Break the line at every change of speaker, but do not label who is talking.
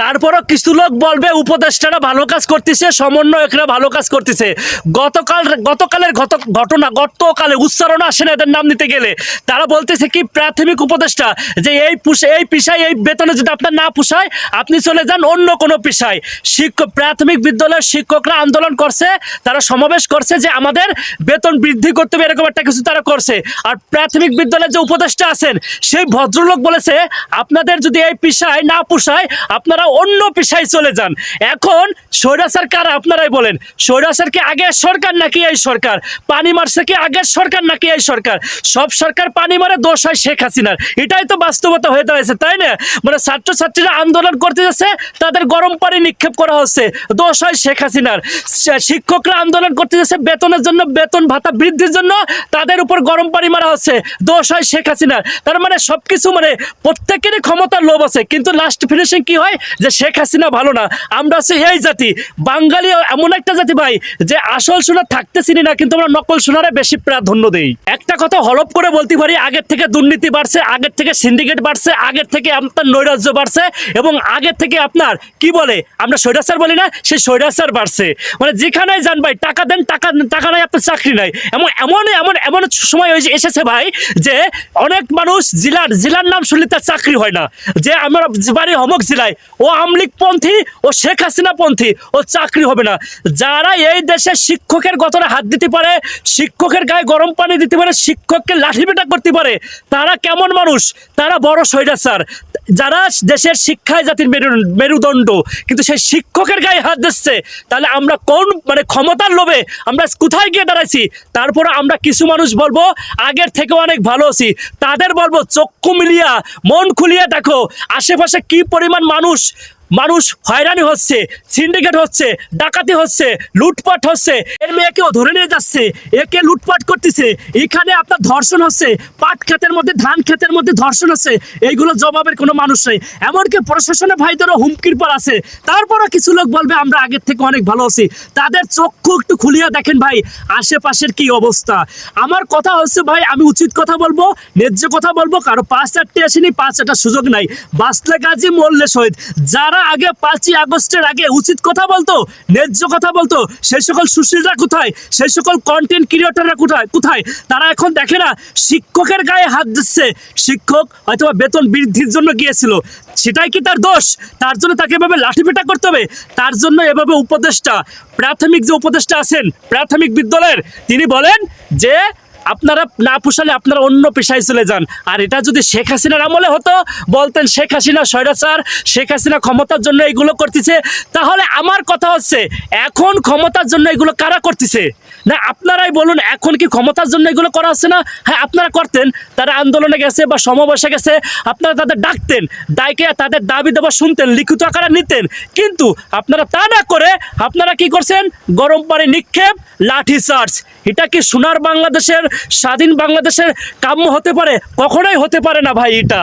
তারপরও কিছু লোক বলবে, উপদেষ্টারা ভালো কাজ করতেছে, সমন্বয়করা ভালো কাজ করতেছে। গতকাল, গতকালের গত ঘটনা, গতকালে উচ্চারণ আসে না এদের নাম নিতে গেলে। তারা বলতেছে কি, প্রাথমিক উপদেষ্টা, যে এই এই পেশায়, এই বেতনে যদি আপনার না পোষায়, আপনি চলে যান অন্য কোনো পেশায়। শিক্ষক, প্রাথমিক বিদ্যালয়ের শিক্ষকরা আন্দোলন করছে, তারা সমাবেশ করছে যে আমাদের বেতন বৃদ্ধি করতে হবে, এরকম একটা কিছু তারা করছে। আর প্রাথমিক বিদ্যালয়ের যে উপদেষ্টা আছেন, সেই ভদ্রলোক বলেছে, আপনাদের যদি এই পেশায় না পোষায়, আপনারা অন্য পেশায় চলে যান। এখন স্বৈরাচার কারা? আপনারাই বলেন। স্বৈরাচার কি আগের সরকার নাকি এই সরকার? পানি মারছে কি আগের সরকার নাকি এই সরকার? সব সরকার পানি মারে, দোষ হয় শেখ হাসিনার। এটাই তো বাস্তবতা হয়ে দাঁড়িয়েছে তাই না? মানে ছাত্রছাত্রীরা আন্দোলন করতে যাচ্ছে, তাদের গরম পানি নিক্ষেপ করা হচ্ছে, দোষ হয় শেখ হাসিনার। শিক্ষকরা আন্দোলন করতে যাচ্ছে বেতনের জন্য, বেতন ভাতা বৃদ্ধির জন্য, তাদের উপর গরম পানি মারা হচ্ছে, দোষ হয় শেখ হাসিনার। তার মানে সবকিছু মানে প্রত্যেকেরই ক্ষমতার লোভ আছে, কিন্তু লাস্ট ফিনিশিং কি হয়? যে শেখ হাসিনা ভালো না, আমরা হচ্ছে এই জাতি। বাঙালি এমন একটা জাতি ভাই, যে আসল সোনা থাকতে চিনি না, কিন্তু আমরা নকল সোনারে বেশি প্রাধান্য দেই। একটা কথা হলপ করে বলতে পারি, আগের থেকে দুর্নীতি বাড়ছে, আগের থেকে সিন্ডিকেট বাড়ছে, আগের থেকে আপনার নৈরাজ্য বাড়ছে, এবং আগের থেকে আপনার, কি বলে, আমরা স্বৈরাচার বলি না, সেই স্বৈরাচার বাড়ছে। মানে যেখানেই যান ভাই, টাকা দেন, টাকা টাকা নাই, আপনার চাকরি নাই। এমন এমন এমন এমন সময় এসেছে ভাই, যে অনেক মানুষ, জেলার জেলার নাম শুনলে তার চাকরি হয় না। যে আমার বাড়ি হমক জেলায় ও আমলিক পন্থী ও শেখ হাসিনা পন্থী ও চাকরি হবে না। যারা এই দেশে শিক্ষকের গতরে হাত দিতে পারে, শিক্ষকের গায়ে গরম পানি দিতে পারে, শিক্ষককে লাঠি পেটা করতে পারে, তারা কেমন মানুষ? তারা বড় সৈরা স্যার যারা দেশের শিক্ষায় জাতির মেরু- মেরুদণ্ড, কিন্তু সেই শিক্ষকের গায়ে হাত দিচ্ছে, তাহলে আমরা কোন মানে ক্ষমতার লোভে আমরা কোথায় গিয়ে দাঁড়াইছি? তারপর আমরা কিছু মানুষ বলব, আগের থেকে অনেক ভালো আছি। তাদের বলব, চক্ষু মিলিয়া, মন খুলিয়া দেখো, আশেপাশে কি পরিমাণ মানুষ মানুষ হয়রানি হচ্ছে সিন্ডিকেট হচ্ছে, ডাকাতি হচ্ছে, লুটপাট হচ্ছে। এর মেয়েকেও ধরে নিয়ে যাচ্ছে, একে লুটপাট করতেছে। এখানে আপনার ধর্ষণ হচ্ছে, পাট ক্ষেতের মধ্যে, ধান ক্ষেতের মধ্যে ধর্ষণ হচ্ছে। এইগুলো জবাবের কোনো মানুষ নেই। এমনকি প্রশাসনের ভাইদেরও হুমকির পর আছে। তারপরও কিছু লোক বলবে, আমরা আগের থেকে অনেক ভালো আছি। তাদের চক্ষু একটু খুলিয়ে দেখেন ভাই, আশেপাশের কি অবস্থা? আমার কথা হচ্ছে ভাই, আমি উচিত কথা বলব, ন্যায্য কথা বলব। কারও পাঁচ চারটে আসেনি, পাঁচ একটা সুযোগ নাই। বাঁচলে গাজী মরলে শহীদ যারা আগে পাঁচই আগস্টের আগে উচিত কথা বলতো, ন্যায্য কথা বলতো, সেই সকল সুশীলরা কোথায়? সেই সকল কন্টেন্ট ক্রিয়েটররা কোথায়? কোথায়? তারা এখন দেখে না, শিক্ষকের গায়ে হাত দিচ্ছে। শিক্ষক হয়তো বেতন বৃদ্ধির জন্য গিয়েছিল। সেটাই কি তার দোষ? তার জন্য তাকে এভাবে লাঠিপেটা করতে হবে? তার জন্য এভাবে উপদেষ্টা, প্রাথমিক যে উপদেষ্টা আছেন, প্রাথমিক বিদ্যালয়ের, তিনি বলেন যে আপনারা না পোষালে আপনারা অন্য পেশায় চলে যান। আর এটা যদি শেখ হাসিনার আমলে হতো, বলতেন শেখ হাসিনা স্বৈরাচার, শেখ হাসিনা ক্ষমতার জন্য এইগুলো করতেছে, তাহলে আমার কথা হচ্ছে, এখন ক্ষমতার জন্য এগুলো কারা করতেছে? না, আপনারাই বলুন, এখন কি ক্ষমতার জন্য এগুলো করা হচ্ছে না? হ্যাঁ আপনারা করতেন। তারা আন্দোলনে গেছে বা সমাবেশে গেছে, আপনারা তাদের ডাকতেন। ডাইকে তাদের দাবি দেওয়া শুনতেন, লিখিত আকারে নিতেন। কিন্তু আপনারা তা না করে, আপনারা কি করছেন? গরম পানি নিক্ষেপ, লাঠি চার্জ। এটা কি সোনার বাংলাদেশের, স্বাধীন বাংলাদেশের কাম্য হতে পারে? কখনোই হতে পারে না ভাই এটা।